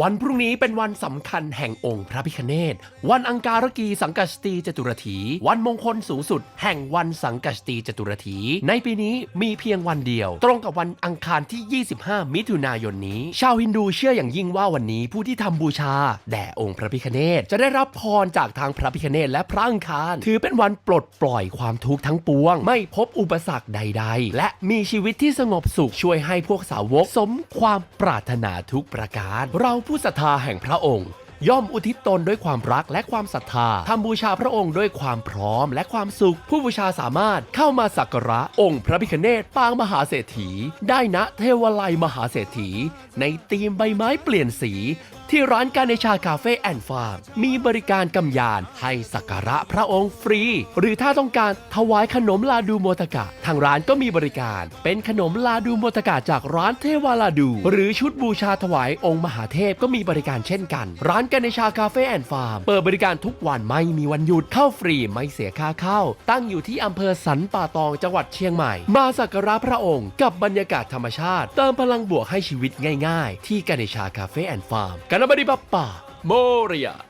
วันพรุ่งนี้เป็นวันสำคัญแห่งองค์พระพิคเนศวันอังการกีสังกัสตีจตุรถี วันมงคลสูงสุด แห่งวันสังกัสตีจตุรถี ในปีนี้มีเพียงวันเดียว ตรงกับวันอังคารที่ 25 มิถุนายนนี้ ชาวฮินดูเชื่ออย่างยิ่งว่าวันนี้ผู้ที่ทำบูชา แด่องค์พระพิคเนศจะได้รับพรจากทางพระพิคเนศและพระอังคาร ถือเป็นวันปลดปล่อยความทุกข์ทั้งปวง ไม่พบอุปสรรคใด ๆ และมีชีวิตที่สงบสุขช่วยให้พวกสาวกสมความปรารถนาทุกประการเราผู้ศรัทธาแห่งพระองค์ ย่อมอุทิศตนด้วยความรักและความศรัทธาทำบูชาพระองค์ด้วยความพร้อมและความสุข ผู้บูชาสามารถเข้ามาสักการะองค์พระพิคเนศปางมหาเศรษฐี ได้ณเทวไลยมหาเศรษฐี ในธีมใบไม้เปลี่ยนสี ที่ร้านการเนชาคาเฟ่แอนด์ฟาร์มมีบริการกำยานให้สักการะพระองค์ฟรี หรือถ้าต้องการถวายขนมลาดูโมตกะ ทางร้านก็มีบริการ เป็นขนมลาดูโมตกะจากร้านเทวาลาดู หรือชุดบูชาถวายองค์มหาเทพก็มีบริการเช่นกัน ร้านกันในชาคาเฟ่แอนด์ฟาร์ม เปิดบริการทุกวันไม่มีวันหยุดเข้าฟรีไม่เสียค่าเข้า ตั้งอยู่ที่อำเภอสันป่าตองจังหวัดเชียงใหม่ มาสักการะพระองค์กับบรรยากาศธรรมชาติ เติมพลังบวกให้ชีวิตง่าย ๆ ที่กันในชาคาเฟ่แอนด์ฟาร์มกันบดีปัปป่าโมเรีย